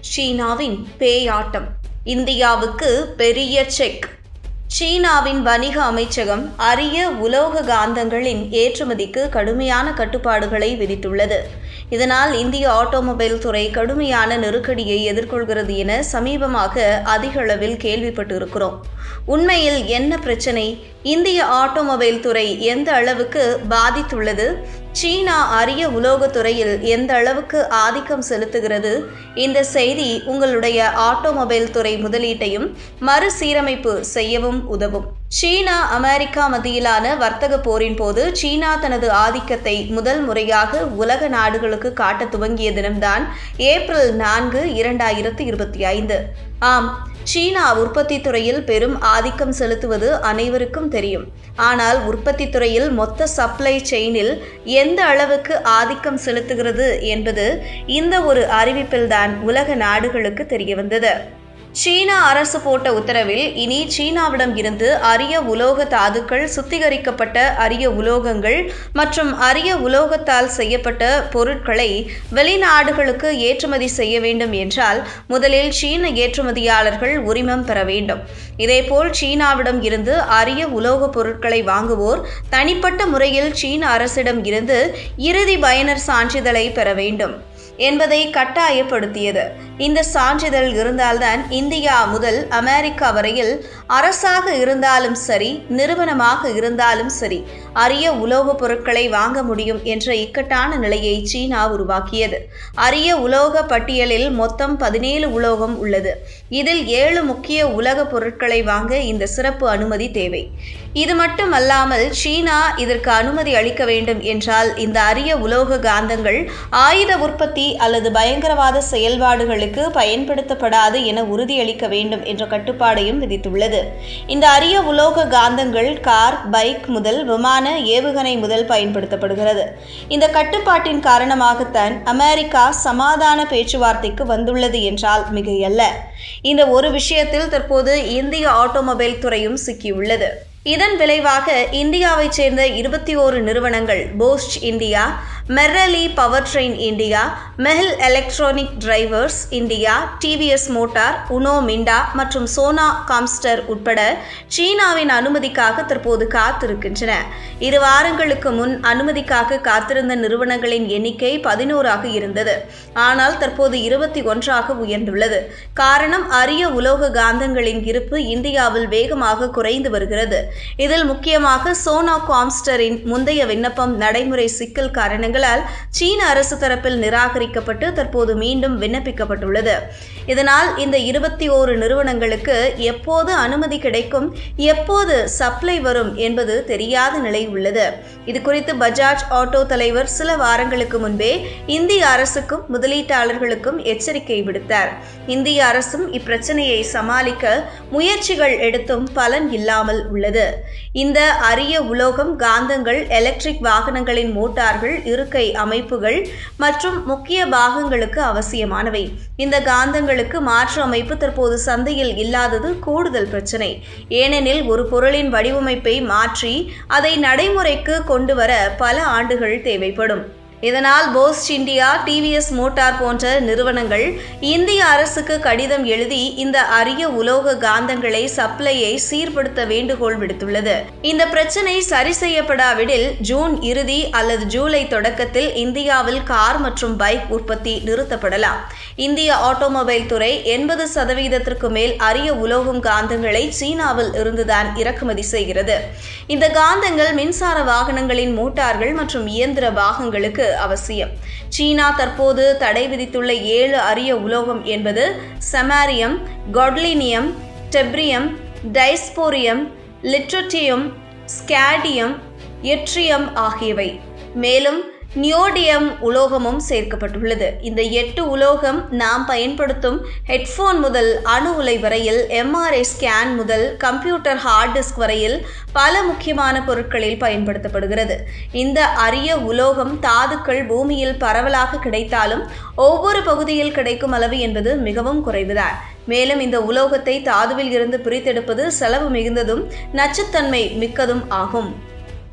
சீனாவின் பேயாட்டம். இந்தியாவுக்கு பெரிய செக். சீனாவின் வணிக அமைச்சகம் அரிய உலோக காந்தங்களின் ஏற்றுமதிக்கு கடுமையான கட்டுப்பாடுகளை விதித்துள்ளது. இதனால் இந்திய ஆட்டோமொபைல் துறை கடுமையான நெருக்கடியை எதிர்கொள்கிறது என சமீபமாக அதிகளவில் கேள்விப்பட்டிருக்கிறோம். இருக்கிறோம் உண்மையில் என்ன பிரச்சனை? இந்திய ஆட்டோமொபைல் துறை எந்த அளவுக்கு பாதித்துள்ளது? சீனா அரிய உலோகத் துறையில் எந்த அளவுக்கு ஆதிக்கம் செலுத்துகிறது? இந்த செய்தி உங்களுடைய ஆட்டோமொபைல் துறை முதலீட்டையும் மறுசீரமைப்பு செய்யவும் உதவும். சீனா அமெரிக்கா மத்தியிலான வர்த்தக போரின் போது சீனா தனது ஆதிக்கத்தை முதல் முறையாக உலக நாடுகளுக்கு காட்ட துவங்கிய தினம்தான் ஏப்ரல் நான்கு இரண்டாயிரத்து இருபத்தி ஐந்து. ஆம் சீனா உற்பத்தி துறையில் பெரும் ஆதிக்கம் செலுத்துவது அனைவருக்கும் தெரியும். ஆனால் உற்பத்தி துறையில் மொத்த சப்ளை செயினில் எந்த அளவுக்கு ஆதிக்கம் செலுத்துகிறது என்பது இந்த ஒரு அறிவிப்பில்தான் உலக நாடுகளுக்கு தெரியவந்தது. சீனா அரசு போட்ட உத்தரவில் இனி சீனாவிடம் இருந்து அரிய உலோக தாதுக்கள் சுத்திகரிக்கப்பட்ட அரிய உலோகங்கள் மற்றும் அரிய உலோகத்தால் செய்யப்பட்ட பொருட்களை வெளிநாடுகளுக்கு ஏற்றுமதி செய்ய வேண்டும் என்றால் முதலில் சீன ஏற்றுமதியாளர்கள் உரிமம் பெற வேண்டும். இதேபோல் சீனாவிடம் இருந்து அரிய உலோகப் பொருட்களை வாங்குவோர் தனிப்பட்ட முறையில் சீன அரசிடம் இருந்து இறுதி பயனர் சான்றிதழை பெற வேண்டும். என்பதை கட்டாயப்படுத்தியது. இந்த சான்றிதழ் இருந்தால்தான் இந்தியா முதல் அமெரிக்கா வரையில் அரசாக இருந்தாலும் சரி நிறுவனமாக இருந்தாலும் சரி அரிய உலோகப் பொருட்களை வாங்க முடியும் என்ற இக்கட்டான நிலையை சீனா உருவாக்கியது. அரிய உலோக பட்டியலில் மொத்தம் பதினேழு உலோகம் உள்ளது. இதில் ஏழு முக்கிய உலக பொருட்களை வாங்க இந்த சிறப்பு அனுமதி தேவை. இது மட்டுமல்லாமல் சீனா இதற்கு அனுமதி அளிக்க வேண்டும் என்றால் இந்த அரிய உலோக காந்தங்கள் ஆயுத உற்பத்தி அல்லது பயங்கரவாத செயல்பாடுகளுக்கு பயன்படுத்தப்படாது என உறுதியளிக்க வேண்டும் என்ற கட்டுப்பாடையும் விதித்துள்ளது. இந்த அரிய உலோக காந்தங்கள் கார் பைக் முதல் விமான ஏவுகணை முதல் பயன்படுத்தப்படுகிறது. இந்த கட்டுப்பாட்டின் காரணமாகத்தான் அமெரிக்கா சமாதான பேச்சுவார்த்தைக்கு வந்துள்ளது என்றால் மிகையல்ல. இந்த ஒரு விஷயத்தில் தற்போது இந்திய ஆட்டோமொபைல் துறையும் சிக்கியுள்ளது. இதன் விளைவாக இந்தியாவைச் சேர்ந்த இருபத்தி ஓரு நிறுவனங்கள் போஸ்ட் இந்தியா மெர்ரலி power train India மெஹில் electronic drivers India TVS motor Uno Minda மற்றும் சோனா காம்ஸ்டர் உட்பட சீனாவின் அனுமதிக்காக தற்போது காத்திருக்கின்றன. இரு வாரங்களுக்கு முன் அனுமதிக்காக காத்திருந்த நிறுவனங்களின் எண்ணிக்கை பதினோராக இருந்தது. ஆனால் தற்போது இருபத்தி ஒன்றாக உயர்ந்துள்ளது. காரணம் அரிய உலோக காந்தங்களின் இருப்பு இந்தியாவில் வேகமாக குறைந்து வருகிறது. இதில் முக்கியமாக சோனா காம்ஸ்டரின் முந்தைய விண்ணப்பம் நடைமுறை சிக்கல் காரணங்கள் விண்ணப்பங்களால் சீன அரசு தரப்பில் நிராகரிக்கப்பட்டு தற்போது மீண்டும் விண்ணப்பிக்கப்பட்டுள்ளது. இதனால் இந்த இருபத்தி ஓரு நிறுவனங்களுக்கு எப்போது அனுமதி கிடைக்கும் எப்போது சப்ளை வரும் என்பது தெரியாத நிலை உள்ளது. இது குறித்து பஜாஜ் ஆட்டோ தலைவர் சில வாரங்களுக்கு முன்பே இந்திய அரசுக்கும் முதலீட்டாளர்களுக்கும் எச்சரிக்கை விடுத்தார். இந்திய அரசும் இப்பிரச்சனையை சமாளிக்க முயற்சிகள் எடுத்தும் பலன் இல்லாமல் உள்ளது. இந்த அரிய உலோகம் காந்தங்கள் எலக்ட்ரிக் வாகனங்களின் மோட்டார்கள் இருக்கை அமைப்புகள் மற்றும் முக்கிய பாகங்களுக்கு அவசியமானவை. இந்த காந்தங்கள் பொருட்களுக்கு மாற்று அமைப்பு தற்போது சந்தையில் இல்லாதது கூடுதல் பிரச்சினை. ஏனெனில் ஒரு பொருளின் வடிவமைப்பை மாற்றி அதை நடைமுறைக்கு கொண்டு வர பல ஆண்டுகள் தேவைப்படும். இதனால் போஸ் இந்தியா டிவிஎஸ் மோட்டார் போன்ற நிறுவனங்கள் இந்திய அரசுக்கு கடிதம் எழுதி இந்த அரிய உலோக காந்தங்களை சப்ளையை சீர்படுத்த வேண்டுகோள் விடுத்துள்ளது. இந்த பிரச்சினை சரி செய்யப்படாவிடில் ஜூன் இறுதி அல்லது ஜூலை தொடக்கத்தில் இந்தியாவில் கார் மற்றும் பைக் உற்பத்தி நிறுத்தப்படலாம். இந்திய ஆட்டோமொபைல் துறை எண்பது சதவீதத்திற்கு மேல் அரிய உலோகம் காந்தங்களை சீனாவில் இருந்துதான் இறக்குமதி செய்கிறது. இந்த காந்தங்கள் மின்சார வாகனங்களின் மோட்டார்கள் மற்றும் இயந்திர பாகங்களுக்கு அவசியம். சீனா தற்போது தடை விதித்துள்ள ஏழு அரிய உலோகம் என்பது செமாரியம் கொட்லினியம் டெப்ரியம் டைஸ்போரியம் லிட்ரட்டியம் ஸ்கேடியம் எட்ரியம் ஆகியவை. மேலும் நியோடியம் உலோகமும் சேர்க்கப்பட்டுள்ளது. இந்த எட்டு உலோகம் நாம் பயன்படுத்தும் ஹெட்ஃபோன் முதல் அணு உலை வரையில் எம்ஆர்ஐ ஸ்கேன் முதல் கம்ப்யூட்டர் ஹார்ட் டிஸ்க் வரையில் பல முக்கியமான பொருட்களில் பயன்படுத்தப்படுகிறது. இந்த அரிய உலோகம் தாதுக்கள் பூமியில் பரவலாக கிடைத்தாலும் ஒவ்வொரு பகுதியில் கிடைக்கும் அளவு என்பது மிகவும் குறைவுதான் மேலும் இந்த உலோகத்தை தாதுவில் இருந்து பிரித்தெடுப்பது செலவு மிகுந்ததும் நச்சுத்தன்மை மிக்கதும் ஆகும்.